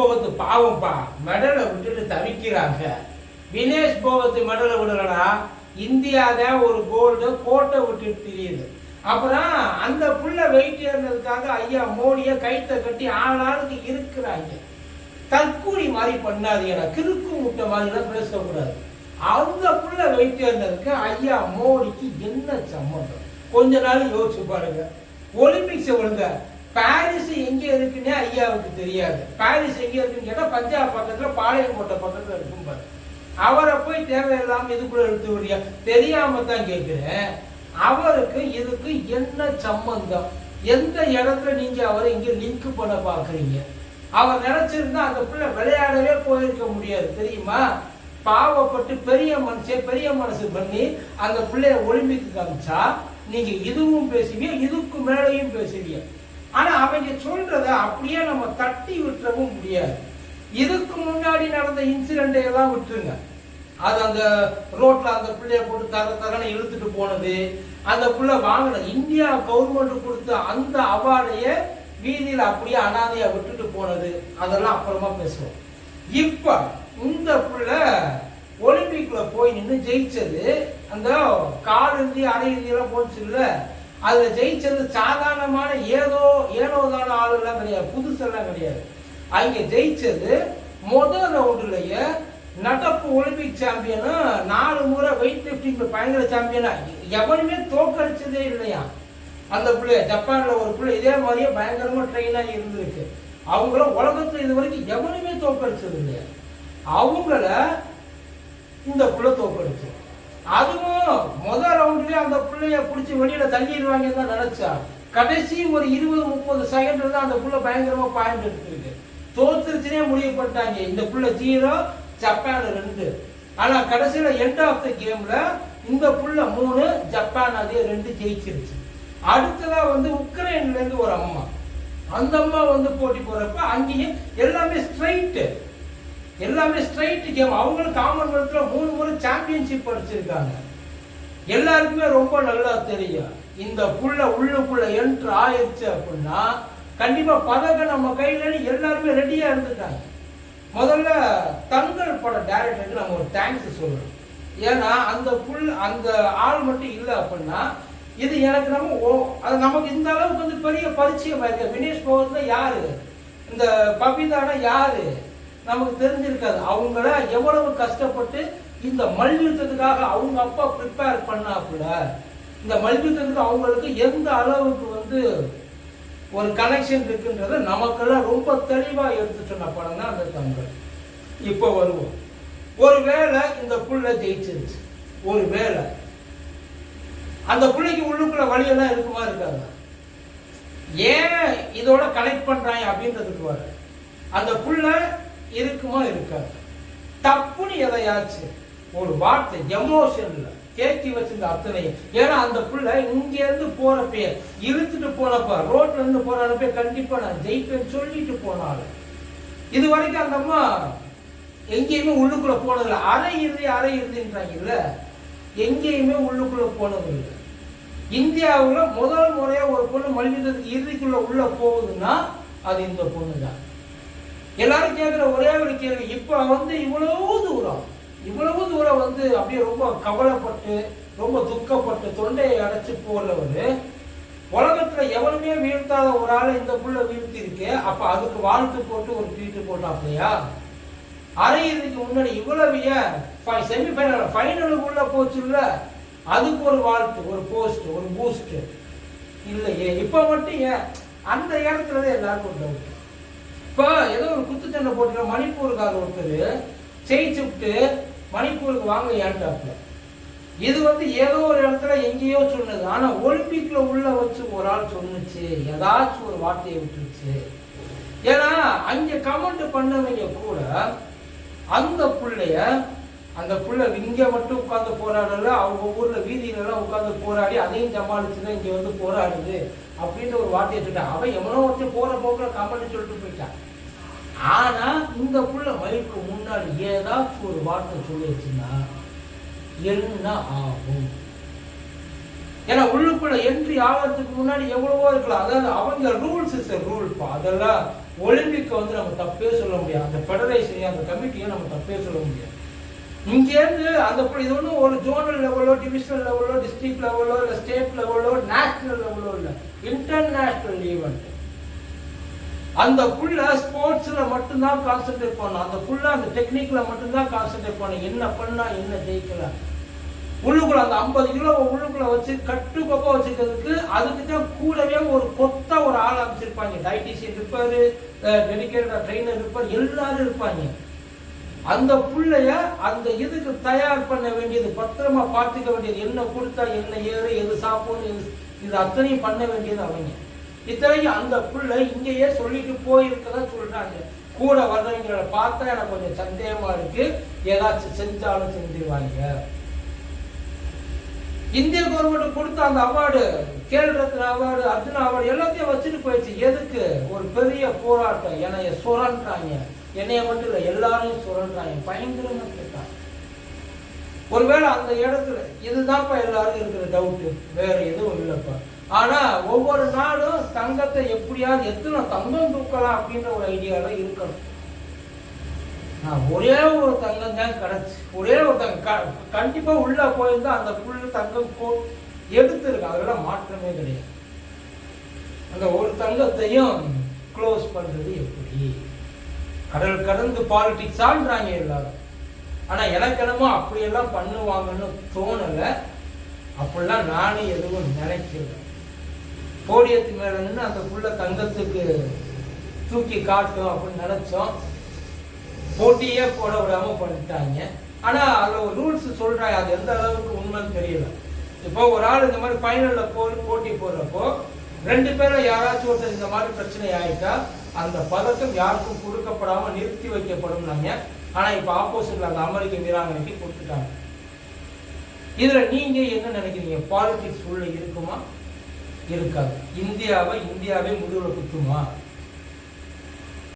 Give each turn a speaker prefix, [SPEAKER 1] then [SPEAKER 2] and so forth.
[SPEAKER 1] போகத்து பாவம்ப்பா மெடலை விட்டுட்டு தவிக்கிறாங்க. வினேஷ் போகத்து மெடலை விடலடா. இந்தியா ஒரு கோல்டு கோட்டை விட்டுட்டு தெரியுது. அப்புறம் அந்த புள்ள வெயிட் ஏறினதுக்காக ஐயா மோடியை கைத்தை கட்டி ஆளாளுக்கு இருக்கிறாங்க. தற்கூலி மாதிரி பண்ணாதீங்கடா. கிறுக்கு முட்டை மாதிரிலாம் பேசக்கூடாது. அந்த புள்ள வெயிட் ஏறினதுக்கு ஐயா மோடிக்கு என்ன சம்மந்தம் கொஞ்ச நாள் யோசிச்சு பாருங்க. ஒலிம்பிக்ஸை ஒழுங்க பாரிஸ் எங்க இருக்குன்னே ஐயாவுக்கு தெரியாது. பாரிஸ் எங்க இருக்குன்னு கேட்டா பஞ்சாப் பக்கத்துல பாளையங்கோட்டை பக்கத்துல இருக்கும் பாரு. அவரை போய் தேவையில்லாம இதுக்குள்ள எடுத்து விடியா தெரியாம தான் கேட்கிறேன் அவருக்கு இதுக்கு என்ன சம்பந்தம்? எந்த இடத்துல நீங்க அவரை இங்க லிங்க் பண்ண பாக்குறீங்க? அவர் நினைச்சிருந்தா அந்த பிள்ளை விளையாடவே போயிருக்க முடியாது தெரியுமா? பாவப்பட்டு பெரிய மனசே பெரிய மனசு பண்ணி அந்த பிள்ளைய ஒலிம்பிக்கு காமிச்சா நீங்க இதுவும் பேசுவீங்க இதுக்கு மேலேயும் பேசுவீங்க ஆனா அவங்க சொல்றத அப்படியே நம்ம தட்டி விட்டுறவும் முடியாது. இதுக்கு முன்னாடி நடந்த இன்சிடென்ட்டை எல்லாம் விட்டுருங்க. அது அந்த ரோட்ல அந்த பிள்ளைய போட்டு தர தரன்னு இழுத்துட்டு போனது. அந்த புள்ள வாங்கின இந்தியா கவர்மெண்ட் கொடுத்த அந்த அவார்டைய வீதியில அப்படியே அனாதையா விட்டுட்டு போனது. அதெல்லாம் அப்புறமா பேசுவோம். இப்ப இந்த புள்ள ஒலிம்பிக்ல போய் நின்று ஜெயிச்சது அந்த கால் இறுதி அரை இறுதியெல்லாம் போச்சு அதில் ஜெயிச்சது சாதாரணமான ஏதோ ஏனோதான ஆளுலாம் கிடையாது புதுசெல்லாம் கிடையாது. அவங்க ஜெயிச்சது முதல் ரவுண்டுலேயே நடப்பு ஒலிம்பிக் சாம்பியனா நாலு முறை வெயிட் லிஃப்டிங்ல பயங்கர சாம்பியனா எவனுமே தோக்கடிச்சதே இல்லையா? அந்த பிள்ளை ஜப்பானில் ஒரு பிள்ளை இதே மாதிரியே பயங்கரமாக ட்ரெயினாக இருந்திருக்கு. அவங்கள உலகத்துல இது வரைக்கும் எவனுமே தோக்கடிச்சது இல்லையா? அவங்கள இந்த பிள்ளை தோக்க அதுவும் முதல் ரவுண்ட்லயே அந்த பிள்ளைய வெளியில தள்ளிடுவாங்கன்னு தான் நினைச்சா. கடைசி ஒரு இருபது முப்பது செகண்ட்ல தான் அந்த புள்ள பயங்கரமா பாயிண்ட் எடுத்துருக்கு. தோத்துருச்சுனே முடிவு பண்ணிட்டாங்க. இந்த புள்ள ஜீரோ ஜப்பான் ரெண்டு. ஆனா கடைசியில எண்ட் ஆஃப் த கேம்ல இந்த புள்ள மூணு ஜப்பான் அதே ரெண்டு ஜெயிச்சிருச்சு. அடுத்ததா வந்து உக்ரைன்ல இருந்து ஒரு அம்மா. அந்த அம்மா வந்து போட்டி போறப்ப அங்கேயும் எல்லாமே ஸ்ட்ரைட்டு எல்லாமே ஸ்ட்ரைட் கேம் அவங்களும் காமன்வெல்த்ல மூணு முறை சாம்பியன்ஷிப் படிச்சிருக்காங்க எல்லாருக்குமே ரொம்ப நல்லா தெரியும். இந்த புள்ள உள்ளுக்குள்ள என்ட்ரு ஆயிடுச்சு அப்படின்னா கண்டிப்பாக பதக்கம் நம்ம கையிலன்னு எல்லாருமே ரெடியாக இருந்துட்டாங்க. முதல்ல தங்கள் பட டேரக்டருக்கு நம்ம ஒரு தேங்க்ஸ் சொல்லணும். ஏன்னா அந்த புல் அந்த ஆள் மட்டும் இல்லை அப்படின்னா இது எனக்கு நம்ம ஓ- அது நமக்கு இந்த அளவுக்கு வந்து பெரிய பரிச்சயமாக இருக்கு. வினேஷ் பகவத்ல யார்? இந்த பபிதானா யார்? நமக்கு தெரிஞ்சிருக்காது. அவங்கள எவ்வளவு கஷ்டப்பட்டு இந்த மல்யுத்தத்துக்காக அவங்க அப்பா ப்ரிப்பேர் பண்ணாப்புல இந்த மல்யுத்தத்துக்கு அவங்களுக்கு எந்த அளவுக்கு வந்து ஒரு கனெக்ஷன் இருக்குன்றத நமக்கெல்லாம் ரொம்ப தெளிவா எடுத்து சொன்ன படம் தான் அந்த தமிழ் இப்போ வருவோம். ஒருவேளை இந்த புள்ள ஜெயிச்சிருச்சு. ஒருவேளை. அந்த புள்ளைக்கு உள்ளுக்குள்ள வழியெல்லாம் இருக்குமா இருக்காங்க ஏன் இதோட கனெக்ட் பண்ணுறாங்க அப்படின்றதுக்கு வர. அந்த புள்ள இருக்குமா இருக்காது? தப்புன்னு எதையாச்சு ஒரு வார்த்தை எமோஷன்ல தேக்கி வச்சிருந்த அத்தனை ஏன்னா அந்த புள்ள இங்க இருந்து போறப்ப இழுத்துட்டு போனப்ப ரோட்ல இருந்து போறப்ப கண்டிப்பா நான் ஜெயிப்பேன்னு சொல்லிட்டு போனாலும் இது வரைக்கும் அந்த அம்மா எங்கேயுமே உள்ளுக்குள்ள போனதில்லை. அரை இறுதி அரை இறுதின்றாங்க. இல்ல எங்கேயுமே உள்ளுக்குள்ள போனதில்லை. இந்தியாவுல முதல் முறையா ஒரு பொண்ணு மல்யுத்தத்துக்கு இறுதிக்குள்ள உள்ள போகுதுன்னா அது இந்த பொண்ணு தான் எல்லாரும் கேட்குற ஒரே ஒரு கேள்வி இப்போ வந்து இவ்வளவு தூரம் இவ்வளவு தூரம் வந்து அப்படியே ரொம்ப கவலைப்பட்டு ரொம்ப துக்கப்பட்டு தொண்டையை அடைச்சு போறவர் உலகத்துல எவனுமே வீழ்த்தாத ஒரு ஆளை இந்த புள்ள வீழ்த்தி இருக்கு அப்ப அதுக்கு வாழ்த்து போட்டு ஒரு ட்வீட்டு போட்டாப்லையா? அரை இறுதிக்கு முன்னாடி இவ்வளவு ஏன் செமிஃபைனல் ஃபைனலுக்குள்ள போச்சுல்ல? அதுக்கு ஒரு வாழ்த்து ஒரு போஸ்ட் ஒரு பூஸ்ட் இல்லையே இப்ப மட்டும் ஏன்? அந்த இடத்துல தான் எல்லாருக்கும் டவுட் இப்போ ஏதோ ஒரு குத்துச்சண்டை போட்டுல மணிப்பூருக்காக ஒருத்தர் ஜெயிச்சு விட்டு மணிப்பூருக்கு வாங்க ஏன்டாப்ல இது வந்து ஏதோ ஒரு இடத்துல எங்கேயோ சொன்னது. ஆனா ஒலிம்பிக்ல உள்ள வச்சு ஒரு ஆள் சொன்னுச்சு. ஏதாச்சும் ஒரு வார்த்தையை விட்டுருச்சு. ஏன்னா அங்க கமெண்ட் பண்ணவங்க கூட அந்த பிள்ளைய அந்த பிள்ளை இங்க மட்டும் உட்கார்ந்து போராடல அவங்க ஊர்ல வீதியில எல்லாம் உட்கார்ந்து போராடி அதையும் சமாளிச்சு தான் இங்க வந்து போராடுது அப்படின்ற ஒரு வார்த்தையை சொல்லிட்டான் அவன் எவனோ ஒருத்தர் போற போக்குல கமெண்ட் சொல்லிட்டு போயிட்டான். புள்ள மயிலுக்கு முன்னாடி ஏதாச்சும் ஒரு வார்த்தை சொல்லிடுச்சுன்னா என்ன ஆகும்? ஏன்னா உள்ளுக்குள்ள என்ட்ரி ஆகிறதுக்கு முன்னாடி எவ்வளவோ இருக்கலாம். அதாவது அவங்க ரூல்ஸ் இஸ் ரூல்ப்பா அதெல்லாம் ஒலிம்பிக்கை வந்து நம்ம தப்பே சொல்ல முடியாது. அந்த ஃபெடரேஷனையும் அந்த கமிட்டியும் நம்ம தப்பே சொல்ல முடியாது. இங்கேருந்து அந்த இது ஒன்றும் ஒரு ஜோனல் லெவலோ டிவிஷனல் லெவலோ டிஸ்ட்ரிக்ட் லெவலோ இல்லை ஸ்டேட் லெவலோ நேஷனல் லெவலோ இல்லை இன்டர்நேஷ்னல் ஈவெண்ட் அந்த புள்ள ஸ்போர்ட்ஸில் மட்டும்தான் கான்சென்ட்ரேட் பண்ணும் அந்த புள்ள அந்த டெக்னிக்கில் மட்டும்தான் கான்சென்ட்ரேட் பண்ணும் என்ன பண்ணால் என்ன ஜெயிக்கலாம் உள்ளுக்குள்ள அந்த ஐம்பது கிலோ உள்ளுக்குள்ள வச்சு கட்டுக்கோப்பாக வச்சுக்கிறதுக்கு அதுக்கு தான் கூடவே ஒரு கொத்த ஒரு ஆள் அமைச்சிருப்பாங்க. டயட்டிஷியன் இருப்பார் டெடிக்கேட்டடாக ட்ரெயினர் இருப்பார் எல்லாரும் இருப்பாங்க. அந்த பிள்ளைய அந்த இதுக்கு தயார் பண்ண வேண்டியது பத்திரமா பார்த்துக்க வேண்டியது என்ன கொடுத்தா என்ன ஏறு எது சாப்பிடணும் இது அத்தனையும் பண்ண வேண்டியது அவங்க. இத்தனைக்கும் அந்த புள்ள இங்கேயே சொல்லிட்டு போயிருக்கதா சொல்றாங்க. கூட வர்றவங்களை பார்த்தா எனக்கு கொஞ்சம் சந்தேகமா இருக்கு. ஏதாச்சும் செஞ்சாலும் செஞ்சிருவாங்க. இந்திய கவர்மெண்ட் கொடுத்த அந்த அவார்டு கேள் ரத்ன அவார்டு அர்ஜுனா அவார்டு எல்லாத்தையும் வச்சுட்டு போயிடுச்சு. எதுக்கு? ஒரு பெரிய போராட்டம். என்னைய சுரண்டாங்க. என்னைய மட்டும் இல்லை எல்லாரையும் சுரண்டாங்க. பயங்கரமா கேட்டாங்க. ஒருவேளை அந்த இடத்துல இதுதான்ப்பா எல்லாரும் இருக்கிற டவுட்டு வேற எதுவும் இல்லைப்பா. ஆனா ஒவ்வொரு நாளும் தங்கத்தை எப்படியாவது எத்தனை தங்கம் தூக்கலாம் அப்படின்ற ஒரு ஐடியால இருக்கணும். நான் ஒரே ஒரு தங்கம் தான் கிடச்சி. ஒரே ஒரு தங்கம் க- கண்டிப்பா உள்ள போயிருந்தா அந்த புல்லு தங்கம் போ எடுத்துருக்கு அதெல்லாம் மாற்றமே கிடையாது. அந்த ஒரு தங்கத்தையும் க்ளோஸ் பண்றது எப்படி? கடல் கடந்து பாலிடிக்ஸ் ஆன்றாங்க எல்லாரும். ஆனா எனக்கு என்னமோ அப்படியெல்லாம் பண்ணுவாங்கன்னு தோணலை. அப்படிலாம் நானும் எதுவும் நினைக்கிறேன் போடியத்து மேல நின்று அந்த புள்ள தங்கத்துக்கு தூக்கி காட்டும் அப்படின்னு நினைச்சோம். போட்டியே போட விடாம பண்ணிட்டாங்க. ஆனா அதில் ஒரு ரூல்ஸ் சொல்கிறாங்க அது எந்த அளவுக்கு உண்மைன்னு தெரியல. இப்போ ஒரு ஆள் இந்த மாதிரி ஃபைனலில் போ போட்டி போடுறப்போ ரெண்டு பேரும் யாராச்சும் ஒருத்தர் இந்த மாதிரி பிரச்சனை ஆயிட்டா அந்த பதக்கம் யாருக்கும் கொடுக்கப்படாமல் நிறுத்தி வைக்கப்படும்னாங்க. ஆனா இப்போ ஆப்போசிட்ல அந்த அமெரிக்க வீராங்கனைக்கு கொடுத்துட்டாங்க. இதுல நீங்கள் என்ன நினைக்கிறீங்க? பாலிடிக்ஸ் உள்ள இருக்குமா? இருக்காது. இந்தியாவை இந்தியாவே முடிவில் குத்துமா?